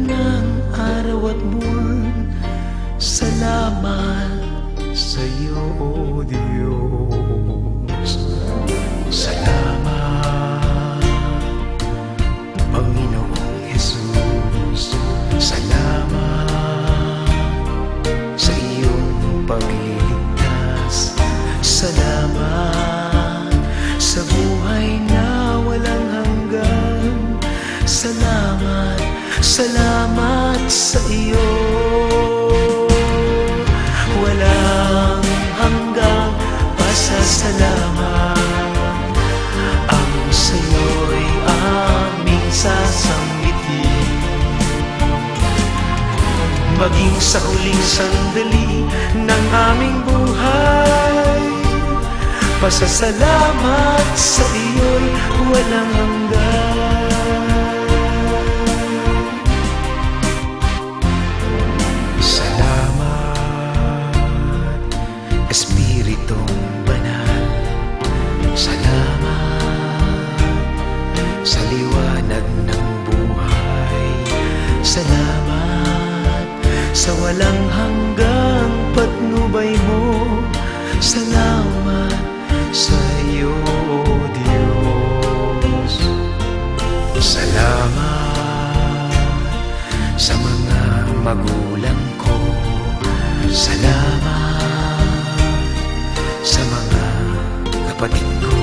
Ng araw at buwan. Salamat sa iyo, O Diyos. Salamat Maging sa huling sandali ng aming buhay. Pasasalamat sa iyo'y walang hanggan. Salamat, Espiritong Banal. Salamat sa liwanag ng buhay. Salamat sa walang hanggang patnubay mo. Salamat sa iyo, O Diyos. Salamat sa mga magulang ko. Salamat sa mga kapatid ko.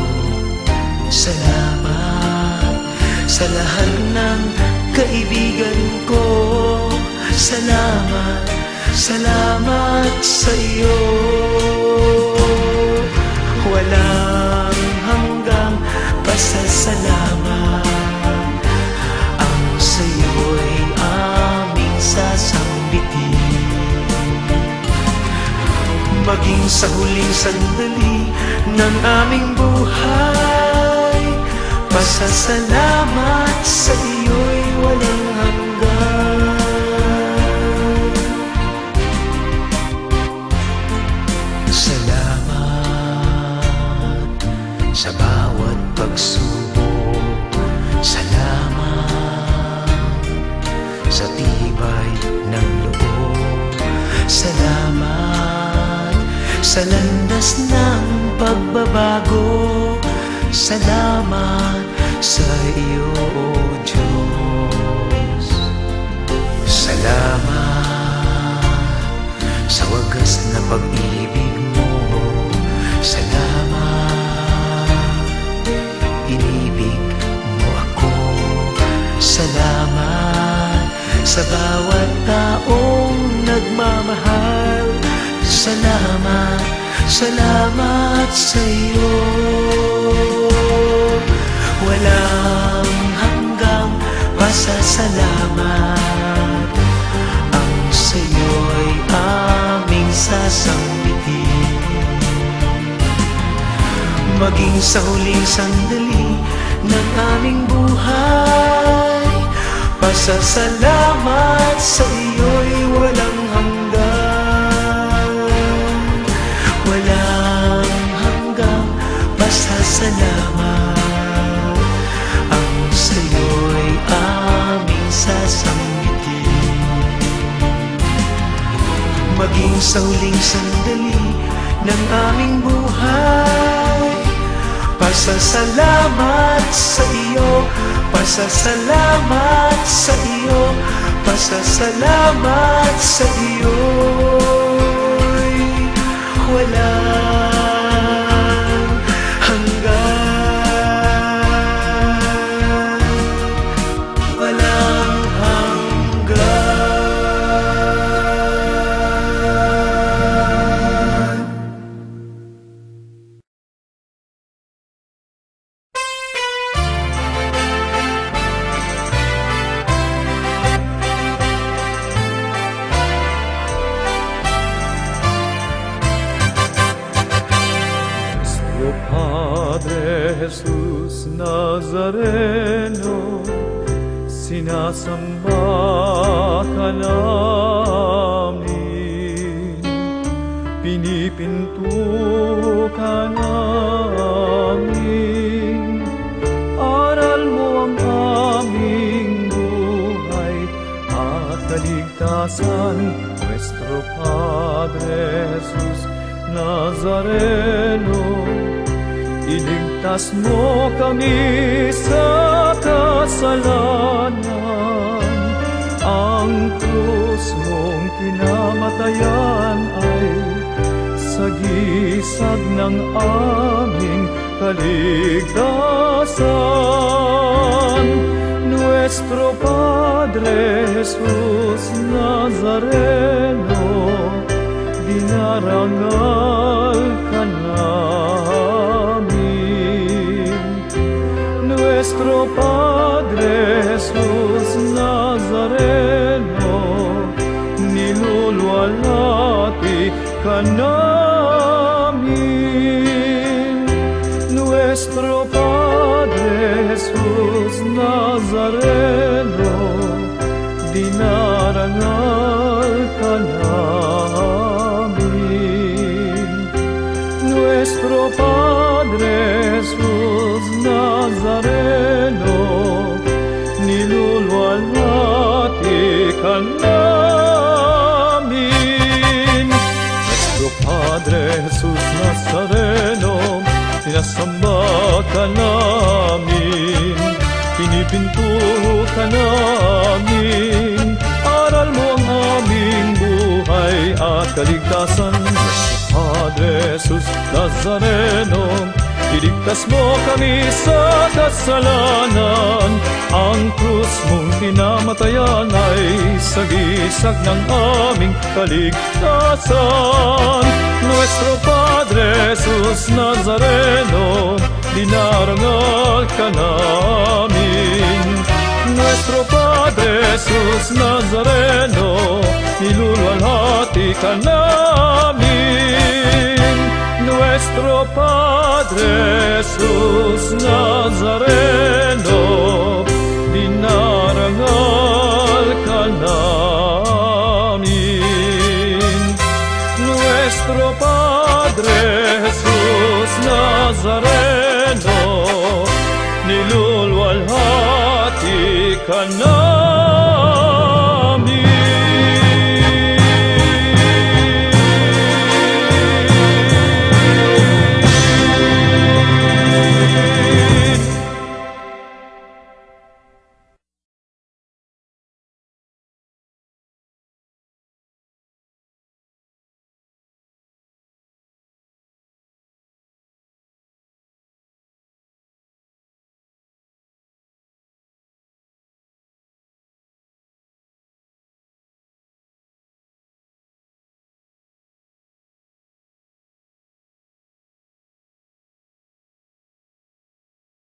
Salamat sa lahat ng kaibigan ko Salamat, salamat sa iyo. Walang hanggang pasasalamat. Ang sa'yo'y aming sasambitin. Maging sa huling sandali ng aming buhay Pasasalamat sa iyo'y sa landas ng pagbabago Salamat sa iyo, O Diyos. Salamat sa wagas na pag-ibig mo. Salamat Inibig mo ako. Salamat sa bawat taong nagmamahal Salamat, salamat sa iyo Walang hanggang pasasalamat Ang sa iyo'y aming sasambitin. Maging sa huling sandali ng aming buhay Pasasalamat sa iyo'y walang sa huling sandali ng aming buhay. Pasasalamat sa iyo Pasasalamat sa iyo Pasasalamat sa iyo Nuestro Padre Jesús Nazareno, sinasamba ka namin, pinipinto ka namin, aral mo ang aming buhay. kaligtasan, Nuestro Padre Jesus Nazareno. Iligtas mo kami sa kasalanan, ang krus mong pinamatayan ay sagisag ng aming kaligtasan. Nuestro Padre Jesus Nazareno, dinarangal Nuestro Padre Jesus Nazareno, nilulwalhati ka namin. Nuestro Padre Jesus Nazareno, dinarangal ka namin. Ka namin. Nuestro Padre Jesus Nazareno, sinasamba ka namin, pinipinto ka namin, aral mo ang aming buhay at kaligtasan. Nuestro Padre Jesus Nazareno, iligtas mo kami sa kasalanan, ang krus mong pinamatayan ay sagisag ng aming kaligtasan. Nuestro Padre Jesus Nazareno, dinarangal ka namin. Nuestro Padre Jesus Nazareno, nilulwalhati ka namin. Padre Jesus Nazareno, dinarangal ka namin. Nuestro Padre Jesus Nazareno, nilulwalhati ka namin.